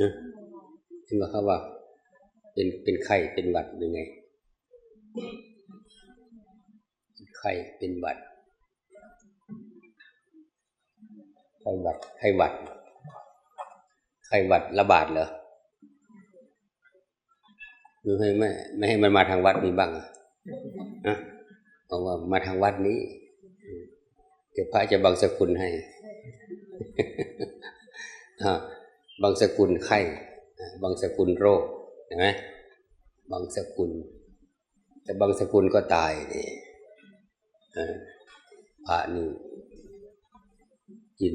นะที่มาเขาว่า เป็นเป็นไข้เป็นหวัดยังไงไข้เป็นหวัดไข้หวัดไข้หวัดไข้หวัดระบาดเหรอหรือให้ไม่ไม่ให้มันมาทางวัดนี้บ้างอะบอกว่ามาทางวัดนี้ เดี๋ยวพระจะบังสกุลให้ บางสกุลไข้ บางสกุลโรคเห็นไหมบางสกุล แต่บางสกุลก็ตายนี่พระนี่กิน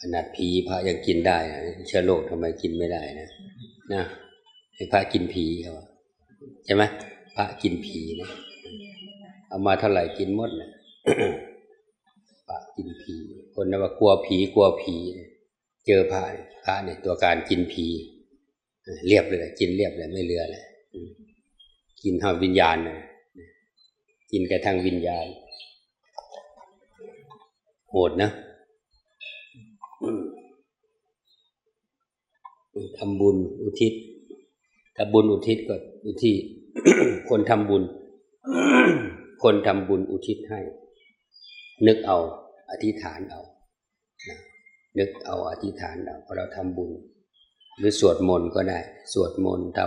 ขนาดผีพระยังกินได้นะเชื้อโรคทำไมกินไม่ได้นะนะให้พระกินผีเขาใช่ไหมพระกินผีนะเอามาเท่าไหร่กินหมดนะพระกินผี คนนั้นว่ากลัวผีกลัวผี เจอพระพระเนี่ยตัวการกินผีเรียบเลยกินเรียบเลยไม่เหลือเลยกินเท่าวิญญาณเลยกินกระทั่งวิญญาณ โหดนะทำบุญอุทิศถ้าบุญอุทิศก็อุทิศคนทำบุญ คนทำบุญอุทิศให้ นึกเอา อธิษฐานเอา นึกเอาอธิษฐานเอาพอเราทำบุญ หรือสวดมนต์ก็ได้ สวดมนต์ท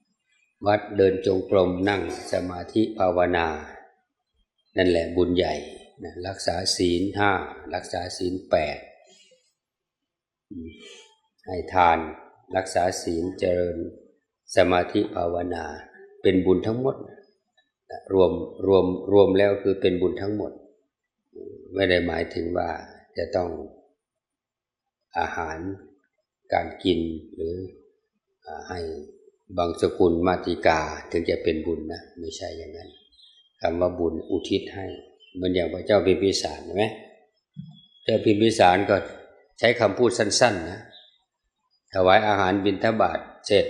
ำวัดเดินจงกรมนั่งสมาธิภาวนา นั่นแหละบุญใหญ่นะรักษาศีลห้ารักษาศีลแปดให้ทานรักษาศีลเจริญสมาธิภาวนา เป็นบุญทั้งหมด รวมรวมรวมแล้วคือเป็นบุญทั้งหมด ไม่ได้หมายถึงว่าจะต้อง อาหารการกินหรือให้บางสกุลมาติกาถึงจะเป็นบุญนะ ไม่ใช่อย่างนั้นคำว่าบุญอุทิศให้เหมือนอย่างพระเจ้าพิมพิสารเห็นไหมเจ้าพิมพิสารก็ใช้คำพูดสั้น ๆ นะถวายอาหารบิณฑบาตเสร็จ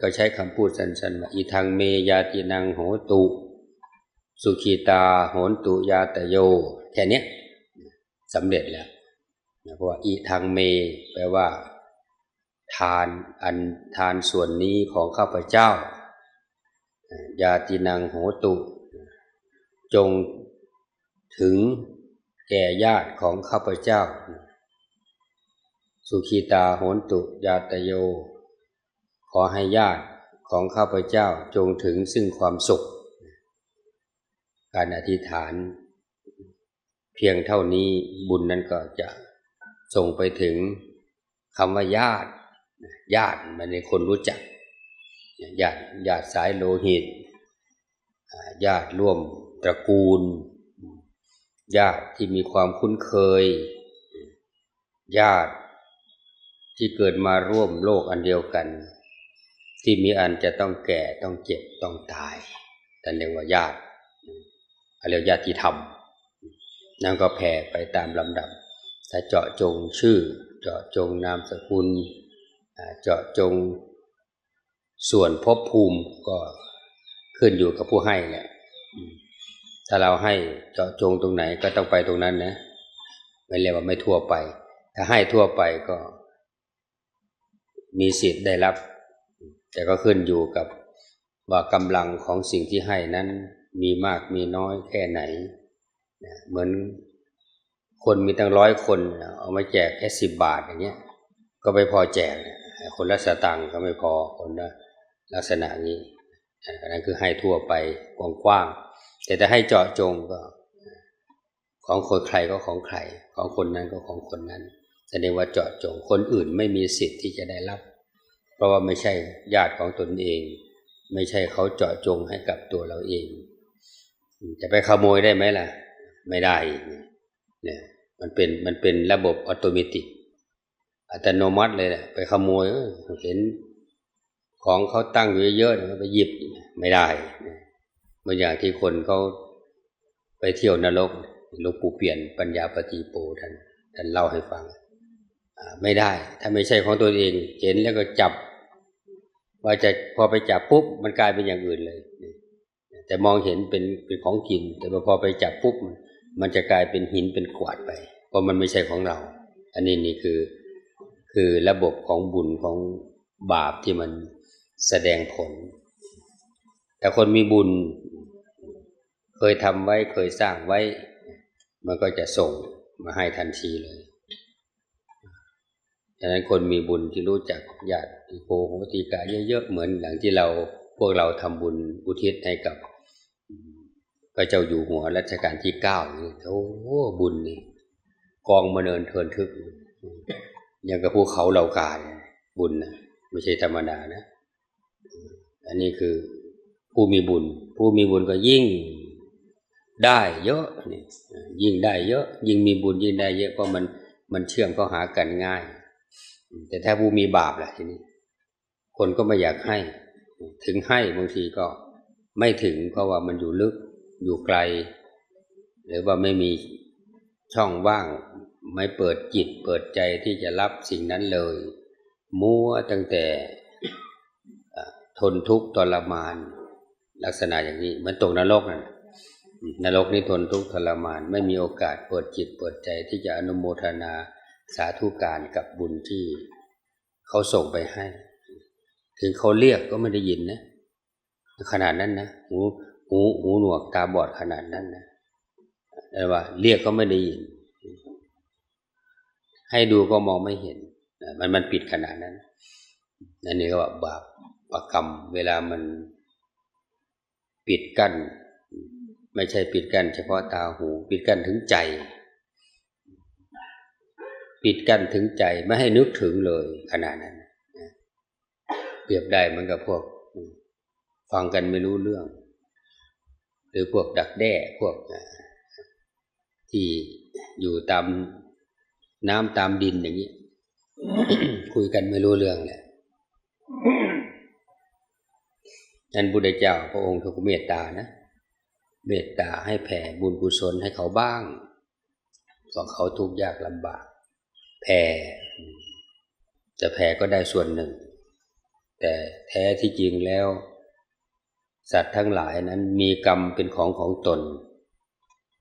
ก็ใช้คำพูดสั้นๆว่าอีทางเมยาตินังโหตุ สุขีตาโหนตุยาตโย แค่นี้สำเร็จแล้ว เพราะว่าอีทางเม แปลว่า ทานอันทานส่วนนี้ของข้าพเจ้ายาตินังโหตุ จงถึงแก่ญาติของข้าพเจ้า สุขีตาโหนตุยาตโย ขอให้ญาติของข้าพเจ้าจงถึงซึ่งความสุข การอธิษฐาน เพียงเท่านี้บุญนั้นก็จะ ส่งไปถึงคำว่าญาติญาติมันในคนรู้จักญาติญาติสายโลหิตญาติร่วมตระกูล ญาติที่มีความคุ้นเคย ญาติที่เกิดมาร่วมโลกอันเดียวกัน ที่มีอันจะต้องแก่ต้องเจ็บต้องตายแต่เรียกว่าญาติเรียกญาติธรรมนั่นก็แผ่ไปตามลำดับ ถ้าเจาะจงชื่อ เจาะจงนามสกุล เจาะจงส่วนภพภูมิก็ขึ้นอยู่กับผู้ให้แหละถ้าเราให้เจาะจงตรงไหนก็ต้องไปตรงนั้นนะ ไม่เรียกว่าไม่ทั่วไป ถ้าให้ทั่วไปก็ มีสิทธิ์ได้รับ แต่ก็ขึ้นอยู่กับว่ากำลังของสิ่งที่ให้นั้นมีมากมีน้อยแค่ไหน เหมือน คนมีตั้งร้อยคน เอามาแจกแค่สิบบาทอย่างเงี้ย ก็ไม่พอแจก คนละสตังก็ไม่พอคนละลักษณะนี้อันนั้นคือให้ทั่วไปกว้างๆแต่ถ้าให้เจาะจงก็ ของคนใครก็ของใคร ของคนนั้นก็ของคนนั้นแสดงว่าเจาะจงคนอื่นไม่มีสิทธิ์ที่จะได้รับ เพราะว่าไม่ใช่ญาติของตนเอง ไม่ใช่เขาเจาะจงให้กับตัวเราเอง จะไปขโมยได้ไหมล่ะ ไม่ได้ เนี่ยมันเป็นมันเป็นระบบอัตโนมัติอัตโนมัติเลยแหละไปขโมยเห็นของเขาตั้งอยู่เยอะๆไปหยิบไม่ได้เหมือนอย่างที่คนเขาไปเที่ยวนรกหลวงปู่เปลี่ยนปัญญาปฏิโปท่านท่านเล่าให้ฟังไม่ได้ ถ้าไม่ใช่ของตัวเอง เห็นแล้วก็จับ ว่าจะพอไปจับปุ๊บมันกลายเป็นอย่างอื่นเลย แต่มองเห็นเป็นเป็นของกิน แต่พอไปจับปุ๊บมัน มันจะกลายเป็นหินเป็นกวาดไป เพราะมันไม่ใช่ของเรา อันนี้นี่คือคือคือระบบของบุญของบาปที่มันแสดงผล แต่คนมีบุญ เคยทำไว้เคยสร้างไว้ มันก็จะส่งมาให้ทันทีเลยดังนั้นคนมีบุญที่รู้จักญาติโกโหติกาเยอะๆเหมือนอย่างที่เราพวกเราทำบุญอุทิศให้กับ พระเจ้าอยู่หัวรัชกาลที่เก้านี่โอ้บุญนี่กองมาเนินเทินทึกอย่างกับภูเขาเหล่ากาบุญนะไม่ใช่ธรรมดานะ อันนี้คือผู้มีบุญ ผู้มีบุญก็ยิ่งได้เยอะนี่ยิ่งได้เยอะ ยิ่งมีบุญยิ่งได้เยอะเพราะมันมันเชื่อมเข้าหากันง่าย แต่ถ้าผู้มีบาปล่ะทีนี้ คนก็ไม่อยากให้ ถึงให้บางทีก็ไม่ถึงเพราะว่ามันอยู่ลึก อยู่ไกล หรือว่าไม่มีช่องว่าง ไม่เปิดจิตเปิดใจที่จะรับสิ่งนั้นเลย มัวตั้งแต่ทนทุกข์ทรมาน ลักษณะอย่างนี้มันตกนรกนั่นนรกนี่ทนทุกข์ทรมาน ไม่มีโอกาสเปิดจิตเปิดใจที่จะอนุโมทนาสาธุการกับบุญที่เขาส่งไปให้ ถึงเขาเรียกก็ไม่ได้ยินนะขนาดนั้นนะหู หูหูหนวกตาบอดขนาดนั้นนะแต่ว่า เรียกก็ไม่ได้ยิน ให้ดูก็มองไม่เห็น มันมันปิดขนาดนั้นนั่นนี่ก็ว่าบาปปกรรม เวลามันปิดกั้น ไม่ใช่ปิดกั้นเฉพาะตาหู ปิดกั้นถึงใจ ปิดกั้นถึงใจไม่ให้นึกถึงเลยขนาดนั้นเปรียบได้เหมือนกับพวก ฟังกันไม่รู้เรื่อง หรือพวกดักแด้พวกที่อยู่ตามน้ำตามดินอย่างนี้คุยกันไม่รู้เรื่องแหละนั่นบุตรเจ้าพระองค์ทุกเมตตานะ เมตตาให้แผ่บุญกุศลให้เขาบ้างเพราะเขาทุกข์ยากลำบาก แผ่ จะแผ่ก็ได้ส่วนหนึ่ง แต่แท้ที่จริงแล้ว สัตว์ทั้งหลายนั้นมีกรรมเป็นของของตน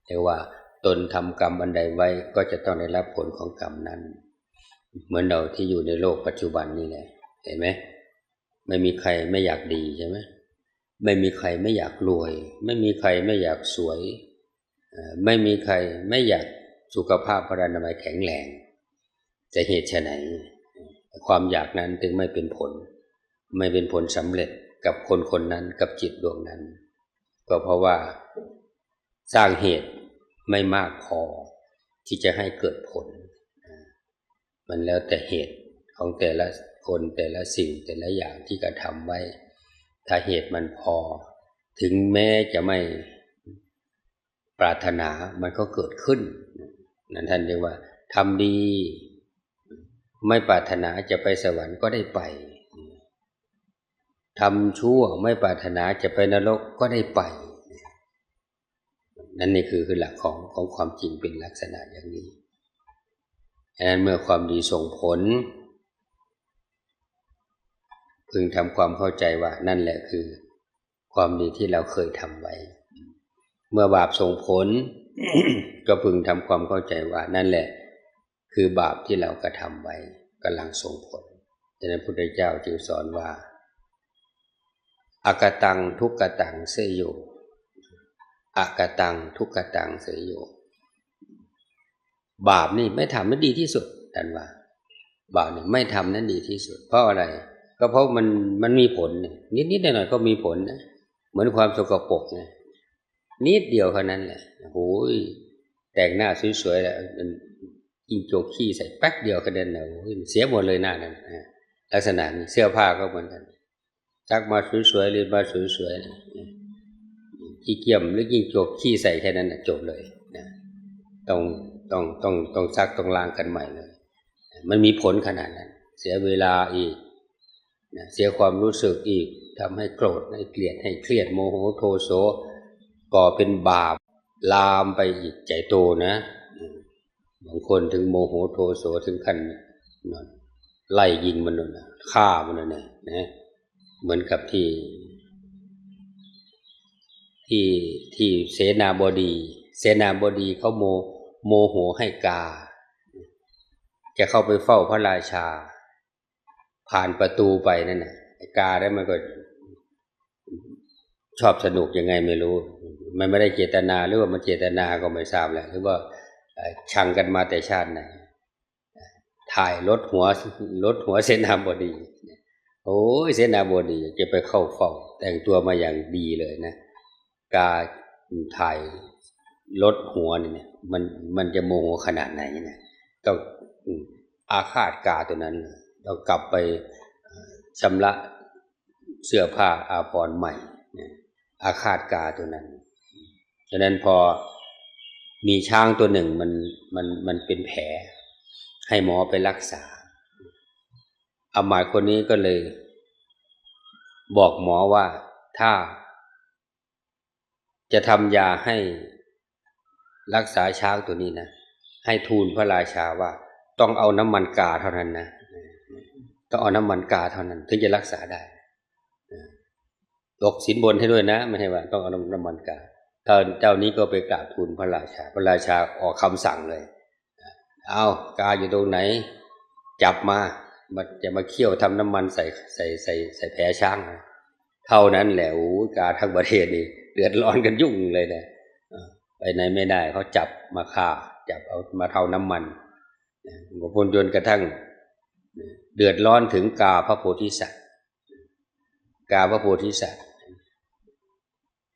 เรียกว่าตนทำกรรมอันใดไว้ก็จะต้องได้รับผลของกรรมนั้น เหมือนเราที่อยู่ในโลกปัจจุบันนี่แหละเห็นไหมไม่มีใครไม่อยากดีใช่ไหมไม่มีใครไม่อยากรวย ไม่มีใครไม่อยากสวย ไม่มีใครไม่อยากสุขภาพพรรณนามัยแข็งแรง จะเหตุไฉนความอยากนั้นถึงไม่เป็นผล ไม่เป็นผลสำเร็จ กับคนคนนั้นกับจิตดวงนั้น ก็เพราะว่าสร้างเหตุไม่มากพอที่จะให้เกิดผล มันแล้วแต่เหตุของแต่ละคนแต่ละสิ่งแต่ละอย่างที่กระทำไว้ ถ้าเหตุมันพอ ถึงแม้จะไม่ปรารถนามันก็เกิดขึ้น นั่นท่านเรียกว่าทำดี ไม่ปรารถนาจะไปสวรรค์ก็ได้ไป ทำชั่วไม่ปรารถนาจะไปนรกก็ได้ไป นั่นนี่คือคือหลักของของความจริงเป็นลักษณะอย่างนี้ดังนั้นเมื่อความดีส่งผล พึงทำความเข้าใจว่านั่นแหละคือ ความดีที่เราเคยทำไว้ เมื่อบาปส่งผล ก็พึงทำความเข้าใจว่านั่นแหละ คือบาปที่เรากระทำไว้กำลังส่งผลดังนั้นพุทธเจ้าจึงสอนว่า อากตังทุกกตังเสยโยอากตังทุกกตังเสยโยบาปนี่ไม่ทำนั้นดีที่สุดท่านว่า บาปนี่ไม่ทำนั้นดีที่สุด เพราะอะไร ก็เพราะมันมันมีผลนิดนิดหน่อยหน่อยก็มีผลนะเหมือนความสกปรกนะนิดเดียวเท่านั้นแหละโอ้ยแต่งหน้าสวยๆแล้วกินโจกขี้ใส่แป๊กเดียวกระเด็นเน่ยเสียหมดเลยหน้านั้นลักษณะเสื้อผ้าก็เหมือนกัน จักมาสวยๆเรียนมาสวยๆขี้เกียมหรือยิ่งจกขี้ใส่แค่นั้นจบเลยนะต้องต้องต้องต้องซักต้องล้างกันใหม่เลยมันมีผลขนาดนั้น เสียเวลาอีกนะเสียความรู้สึกอีกทำให้โกรธให้เกลียดให้เครียดโมโหโทโสก่อเป็นบาปลามไปอีกใจโตนะบางคนถึงโมโหโทโสถึงขั้นนไล่ยิงมันน่ะฆ่ามันน่ะนะ เหมือนกับที่ ที่ที่เสนาบดี เสนาบดีเขาโมโมโหให้กา จะเข้าไปเฝ้าพระราชา ผ่านประตูไปนั่นน่ะกาได้มันก็ ชอบสนุกยังไงไม่รู้ มันไม่ได้เจตนาหรือว่ามันเจตนาก็ไม่ทราบแหละหรือว่าชังกันมาแต่ชาติไหนถ่ายรถหัวรถหัวเสนาบดี โอ้ยเสนาบดีจะไปเข้าเฝ้า แต่งตัวมาอย่างดีเลยนะ กาถ่ายรถหัวเนี่ย มันมันจะโมโหขนาดไหนนะต้องอาฆาตกาตัวนั้นต้องกลับไปชำระเสื้อผ้าอาภรณ์ใหม่อาฆาตกาตัวนั้นฉะนั้นพอมีช้างตัวหนึ่งมันมันมันเป็นแผล ให้หมอไปรักษา อามาตย์คนนี้ก็เลย บอกหมอว่าถ้า จะทำยาให้รักษาช้างตัวนี้นะ ให้ทูลพระราชาว่า ต้องเอาน้ำมันกาเท่านั้นนะต้องเอาน้ำมันกาเท่านั้น ถึงจะรักษาได้ตกสินบนให้ด้วยนะ ไม่ใช่ว่า ต้องเอาน้ำมันกาถ้าเจ้านี้ก็ไปกราบทูลพระราชา พระราชาออกคำสั่งเลย เอากาอยู่ตรงไหน จับมา มันจะมาเคี่ยวทำน้ำมันใส่ใส่ใส่ใส่แผลช้างนะเท่านั้นแหละโอ้ยกาทั้งประเทศนี่เดือดร้อนกันยุ่งเลยนะเออไปไหนไม่ได้เขาจับมาฆ่า จับเอามาเท่าน้ำมันนะพลจนกระทั่ง เดือดร้อนถึงกาพระโพธิสัตว์กาพระโพธิสัตว์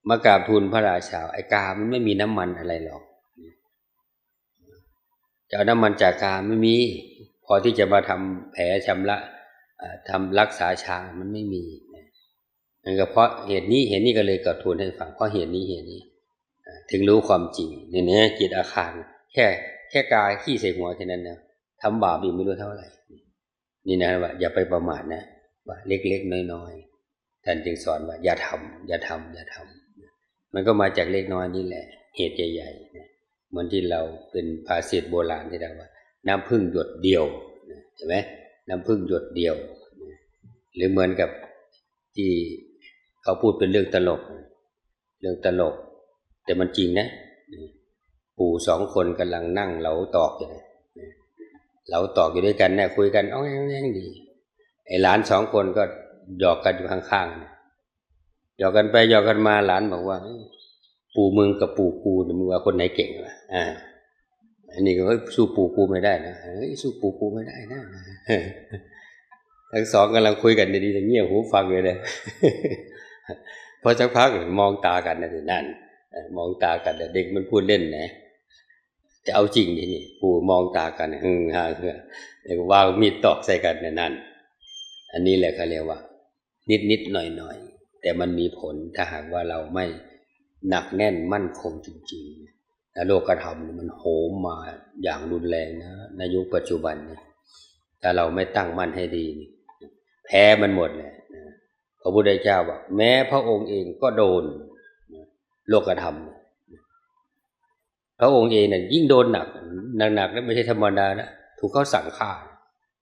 มากราบทูลพระราชาไอ้กามันไม่มีน้ำมันอะไรหรอกจะเอาน้ำมันจากกาไม่มี พอที่จะมาทำแผลชำระทำรักษาชา มันไม่มีนั่นก็เพราะเหตุนี้เหตุนี้ก็เลยกระทูลให้ฟังเพราะเหตุนี้เหตุนี้ ถึงรู้ความจริงเนี่ยเนี่ยจิตอาคารแค่แค่กายขี้ใส่หัวแค่นั้นนะทำบาปอีกไม่รู้เท่าไหร่ นี่นะว่าอย่าไปประมาทนะว่าเล็กๆน้อยๆท่านจึงสอนว่า อย่าทำอย่าทำอย่าทำมันก็มาจากเล็กน้อยนี่แหละ เหตุใหญ่ๆเหมือนที่เราเป็นภาษิตโบราณที่เรียกว่า น้ำพึ่งหยดเดียวเห็นไหมน้ำพึ่งหยดเดียว หรือเหมือนกับที่เขาพูดเป็นเรื่องตลก เรื่องตลก แต่มันจริงนะ ปู่สองคนกำลังนั่งเหลาตอกอยู่เหลาตอกอยู่ด้วยกันเนี่ยคุยกันอ้องแงแงดีไอ้หลานสองคนก็หยอกกันอยู่ข้างๆนะหยอกกันไปหยอกกันมาหลานบอกว่า ปู่มึงกับปู่กูเนี่ยมึงว่าคนไหนเก่งวะอ่า อันนี้ก็สู้ปู่กูไม่ได้นะเฮ้ยสู้ปู่กูไม่ได้นะทั้งสองกำลังคุยกันดีๆแต่เงียบหูฟังเลยเลยพอสักพักมองตากันนะนั่นมองตากันเด็กมันพูดเล่นนะจะเอาจริงดินี่ปู่มองตากันฮึ่งฮ่าเฮือเด็กวางมีดตอกใส่กันเนี่ยนั่นอันนี้แหละเขาเรียกว่า นิดนิดๆหน่อยหน่อยๆแต่มันมีผลถ้าหากว่าเราไม่หนักแน่นมั่นคงจริง ๆ โลกธรรมเนี่ยมันโหมมาอย่างรุนแรงนะในยุคปัจจุบันเนี่ยถ้าเราไม่ตั้งมั่นให้ดีนี่แพ้มันหมดเลยนะพระพุทธเจ้าบอกแม้พระองค์เองก็โดนนะโลกธรรม พระองค์เองเนี่ยยิ่งโดนหนักหนักๆแล้วไม่ใช่ธรรมดานะถูกเขาสั่งฆ่า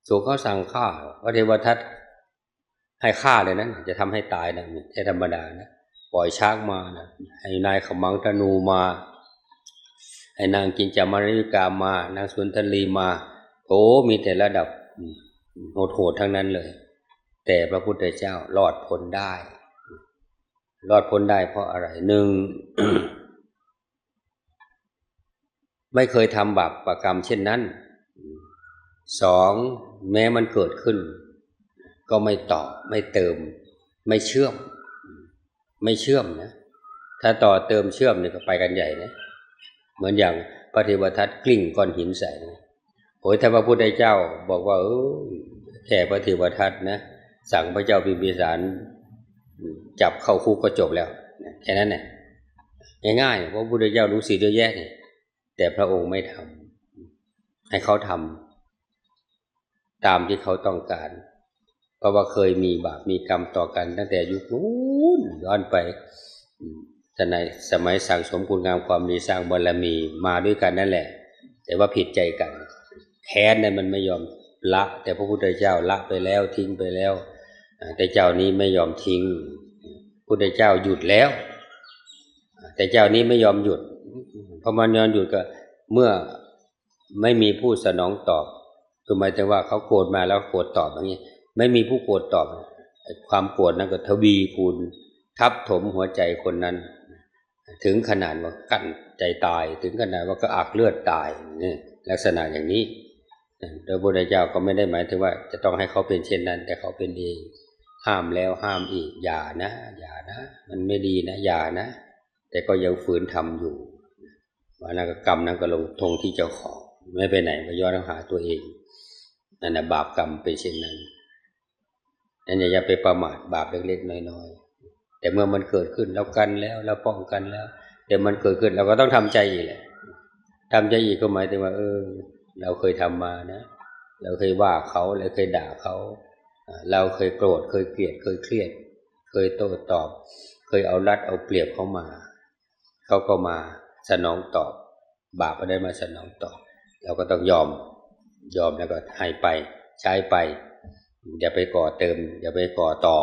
ถูกเขาสั่งฆ่าพระเทวทัตให้ฆ่าเลยนะจะทำให้ตายนะไม่ใช่ธรรมดานะปล่อยช้างมานะให้นายขมังธนูมา ให้นางกินจามาริกามานางสุนทรีมาโอ้มีแต่ระดับโหดๆทั้งนั้นเลย แต่พระพุทธเจ้ารอดพ้นได้ รอดพ้นได้เพราะอะไรหนึ่งไม่เคยทำบาปประกรรมเช่นนั้นสองแม้มันเกิดขึ้น ก็ไม่ตอบไม่เติม ไม่เชื่อม ไม่เชื่อมนะ ถ้าต่อเติมเชื่อมเนี่ยก็ไปกันใหญ่นะ เหมือนอย่างพระเทวทัตกลิ้งก้อนหินใส่โอ้ยถ้าพระพุทธเจ้าบอกว่าเออแค่พระเทวทัตนะ สั่งพระเจ้าพิมพิสารจับเข้าคุกก็จบแล้วแค่นั้นแหละง่ายๆเพราะพุทธเจ้ารู้สิเยอะแยะเนี่ยแต่พระองค์ไม่ทำให้เขาทำตามที่เขาต้องการ เพราะว่าเคยมีบาปมีกรรมต่อกันตั้งแต่ยุคนู้นย้อนไป อืมแต่ในสมัยสั่งสมคุณงามความดีสร้างบารมีมาด้วยกันนั่นแหละ แต่ว่าผิดใจกัน แค้นเนี่ยมันไม่ยอมละ แต่พระพุทธเจ้าละไปแล้วทิ้งไปแล้ว แต่เจ้านี้ไม่ยอมทิ้งพุทธเจ้าหยุดแล้ว แต่เจ้านี้ไม่ยอมหยุดพอมันยอมหยุดก็เมื่อไม่มีผู้สนองตอบคือหมายถึงว่าเขาโกรธมาแล้วโกรธตอบอย่างนี้ ไม่มีผู้โกรธตอบ ความโกรธนั้นก็ทวีคูณ ทับถมหัวใจคนนั้น ถึงขนาดว่ากั้นใจตาย ถึงขนาดว่าก็อักเลือดตายนี่ลักษณะอย่างนี้ โดยพระพุทธเจ้าก็ไม่ได้หมายถึงว่าจะต้องให้เขาเป็นเช่นนั้น แต่เขาเป็นเองห้ามแล้วห้ามอีกอย่านะ อย่านะ มันไม่ดีนะ อย่านะ แต่ก็ยังฝืนทำอยู่ว่านักกรรมนั้นก็ลงทงที่เจ้าของไม่ไปไหนมาย้อนหาตัวเองนั่นนะบาปกรรมเป็นเช่นนั้นนั่นอย่าไปประมาทบาปเล็กๆน้อย แต่เมื่อมันเกิดขึ้นเรากันแล้วเราป้องกันแล้วแต่มันเกิดขึ้นเราก็ต้องทำใจอีกแหละทำใจอีกก็หมายถึงว่า เออ เราเคยทำมานะ เราเคยว่าเขาเราเคยด่าเขาเราเคยโกรธเคยเกลียดเคยเครียด เคยโต้ตอบ เคยเอารัดเอาเปรียบเขามาเขาก็มาสนองตอบ บาปก็ได้มาสนองตอบ เราก็ต้องยอมยอมแล้วก็ให้ไป ใช้ไป อย่าไปก่อเติม อย่าไปก่อต่อ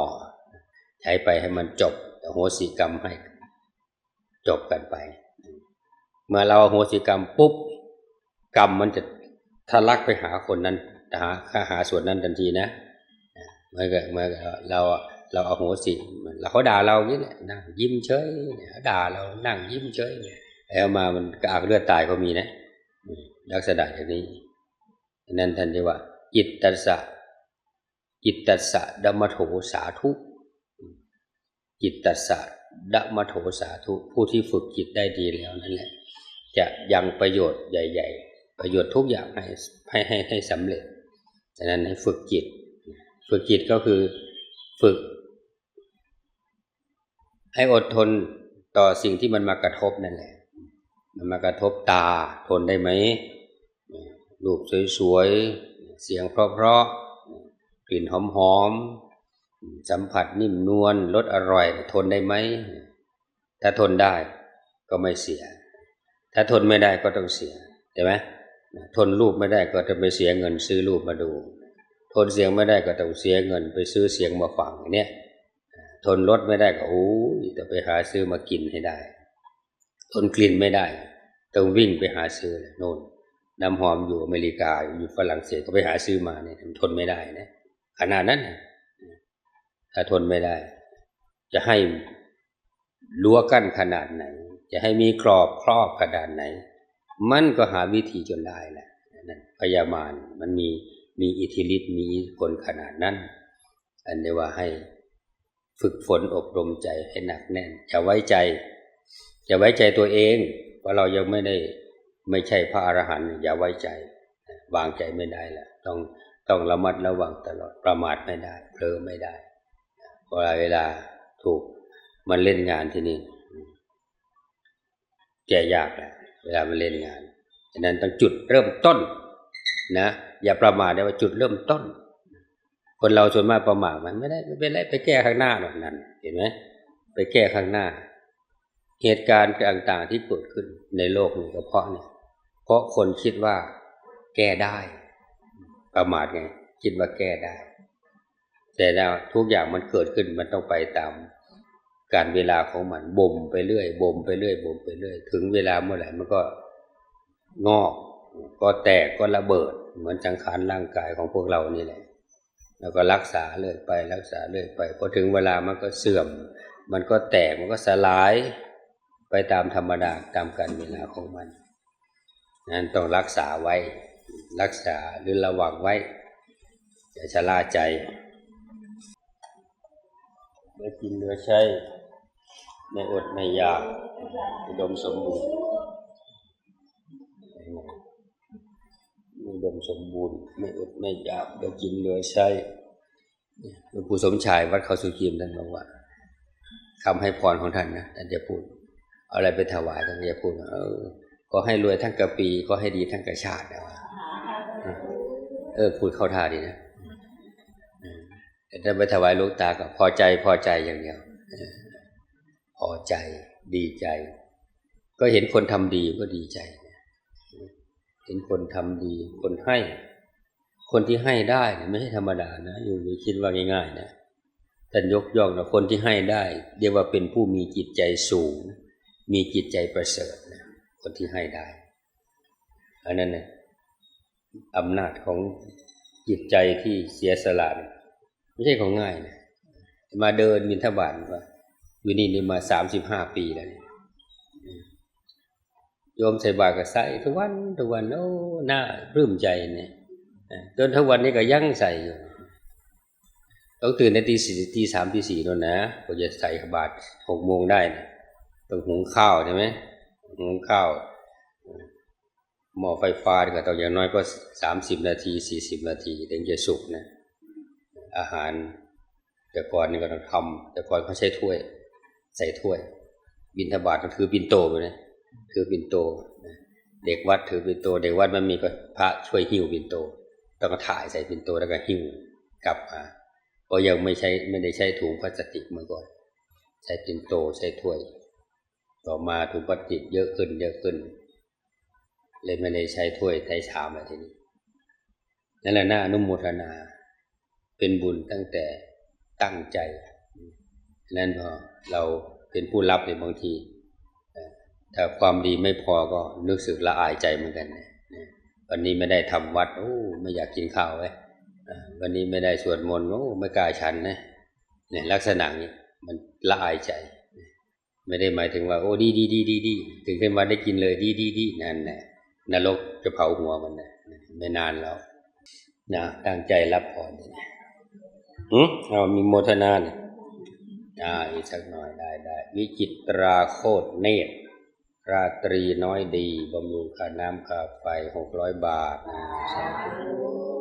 ช้ไปให้มันจบโหสิกรรมให้จบกันไป เมื่อเราโหสิกรรมปุ๊บกรรมมันจะทะลักไปหาคนนั้นหาข้าหาส่วนนั้นทันทีนะเมื่อเมื่อเราเราเอาโหสิเราเขาด่าเราอย่างนี้เนี่ยนั่งยิ้มเฉยด่าเรานั่งยิ้มเฉยแล้วมามันกากเลือดตายก็มีนะ ลักษณะอย่างนี้นั่นท่านเรียกว่าจิตตัสสะจิตตัสสะดัมมโถสาธุ จิตตัสสะดัมมโถสาธุผู้ที่ฝึกจิตได้ดีแล้วนั่นแหละ จะยังประโยชน์ใหญ่ ๆ ประโยชน์ทุกอย่างให้ให้ให้ให้สำเร็จฉะนั้นให้ฝึกจิต ฝึกจิตก็คือฝึก ให้อดทนต่อสิ่งที่มันมากระทบนั่นแหละ มันมากระทบตาทนได้ไหมรูปสวยๆ เสียงเพราะๆ กลิ่นหอมๆ สัมผัสนิ่มนวลรสอร่อย ทนได้ไหม ถ้าทนได้ก็ไม่เสีย ถ้าทนไม่ได้ก็ต้องเสียใช่ไหมทนรูปไม่ได้ก็จะไปเสียเงินซื้อรูปมาดู ทนเสียงไม่ได้ก็ต้องเสียเงิน ไปซื้อเสียงมาฟังเนี่ยทนรสไม่ได้ก็โอ้ยจะไปหาซื้อมากินให้ได้ ทนกลิ่นไม่ได้ ต้องวิ่งไปหาซื้อโน่นน้ำหอมอยู่อเมริกาอยู่ฝรั่งเศสก็ไปหาซื้อมาเนี่ยทนไม่ได้นะขนาดนั้น ถ้าทนไม่ได้ จะให้รั้วกั้นขนาดไหน จะให้มีกรอบครอบขนาดไหน มันก็หาวิธีจนได้แหละนั่นพยามารมันมีมีอิทธิฤทธิ์มีผลขนาดนั้น อันนี้ว่าให้ฝึกฝนอบรมใจให้หนักแน่นอย่าไว้ใจอย่าไว้ใจตัวเองว่าเรายังไม่ได้ไม่ใช่พระอรหันต์อย่าไว้ใจวางใจไม่ได้แหละต้องต้องระมัดระวังตลอดประมาทไม่ได้เผลอไม่ได้ พราเวลาถูกมันเล่นงานที่นี่แก่ยากแหละเวลามันเล่นงานฉะนั้นต้องจุดเริ่มต้น นะอย่าประมาทได้ว่าจุดเริ่มต้น คนเราส่วนมากประมาทมันไม่ได้ไม่เป็นไรไปแก้ข้างหน้าหรอกนั่นเห็นไหมไปแก้ข้างหน้า เหตุการณ์ต่างๆที่เกิดขึ้นในโลกนี้ก็เพราะเนี่ย เพราะคนคิดว่า แก้ได้ ประมาทไง คิดว่าแก้ได้ แต่แล้วทุกอย่างมันเกิดขึ้นมันต้องไปตามการเวลาของมันบ่มไปเรื่อยบ่มไปเรื่อยบ่มไปเรื่อย ถึงเวลาเมื่อไหร่มันก็งอก ก็แตกก็ระเบิด เหมือนสังขารร่างกายของพวกเรานี่แหละ แล้วก็รักษาเรื่อยไปรักษาเรื่อยไปพอถึงเวลามันก็เสื่อม มันก็แตกมันก็สลายไปตามธรรมดาตามการเวลาของมันนั้นต้องรักษาไว้ รักษาหรือระวังไว้อย่าชะล่าใจ เมื่อกินเนื้อใช้ไม่อดไม่อยากอุดมสมบูรณ์อุดมสมบูรณ์ไม่อดไม่อยากเดี๋ยวกินเนื้อใช้หลวงปู่สมชายวัดเขาสุขีมท่านบอกว่าคำให้พรของท่านนะท่านจะพูดอะไรไปถวายท่านจะพูดเออก็ให้รวยทั้งกระปีก็ให้ดีทั้งกระชาตินะว่าเออพูดเข้าท่าดีนะ ถ้าไปถวายลูกตาก็พอใจพอใจอย่างเดียวพอใจดีใจ ก็เห็นคนทำดีก็ดีใจ เห็นคนทำดี คนให้ คนที่ให้ได้ไม่ใช่ธรรมดานะอยู่ไม่คิดว่าง่ายๆนะท่านยกย่องนะคนที่ให้ได้ เรียกว่าเป็นผู้มีจิตใจสูง มีจิตใจประเสริฐนะคนที่ให้ได้อันนั้นเนี่ยอำนาจของจิตใจที่เสียสละเนี่ย ไม่ใช่ของง่ายนะมาเดินมินทบาทว่าอยู่นี่นี่มาสามสิบห้าปีแล้วยโยมใส่บาตรก็ใส่ทุกวันทุกวันโอ้หน้ารื่มใจเนี่ยจนทุกวันนี้ก็ยังใส่อยู่ต้องตื่นในตีสี่ตีสามตีสี่นั่นนะก็จะใส่บาตรหกโมงได้นะต้องหุงข้าวใช่ไหมหุงข้าวหม้อไฟฟ้าก็ต้องอย่างน้อยก็สามสิบนาทีสี่สิบนาทีถึงจะสุกนะ อาหาร แต่ก่อนนี่ก็ต้องทำแต่ก่อนเขาใช้ถ้วย ใส่ถ้วย บินทบาทก็ถือบินโตไปนะถือบินโต เด็กวัดถือบินโต เด็กวัดมันมีพระช่วยหิ้วบินโตต้องถ่ายใส่บินโตแล้วก็หิ้วกลับมาเพราะยังไม่ใช้ไม่ได้ใช้ถุงพลาสติกเมื่อก่อน ใช้บินโตใช้ถ้วย ต่อมาถุงพลาสติกเยอะขึ้นเยอะขึ้นเลยไม่ได้ใช้ถ้วยใช้ชามอะไรทีนี้นั่นแหละน่าอนุโมทนา เป็นบุญตั้งแต่ตั้งใจนั้นพอเราเป็นผู้รับในบางทีถ้าความดีไม่พอก็นึกสึกละอายใจเหมือนกันวันนี้ไม่ได้ทำวัดโอ้ไม่อยากกินข้าวไว้วันนี้ไม่ได้สวดมนต์โอ้ไม่กล้าฉันนะเนี่ยลักษณะนี้มันละอายใจ ไม่ได้หมายถึงว่า โอ้ดีดีดีดีดีถึงขึ้นมาได้กินเลยดีดีดีนั่นแหละนรกจะเผาหัวมันนะไม่นานแล้วนะตั้งใจรับพรนะ อืมเรามีโมทนาเนี่ยอ่าอีกสักหน่อยได้ได้วิจิตราโคตรเนตรราตรีน้อยดีบำรุงค่าน้ำค่าไฟหกร้อยบาทนะสาธุ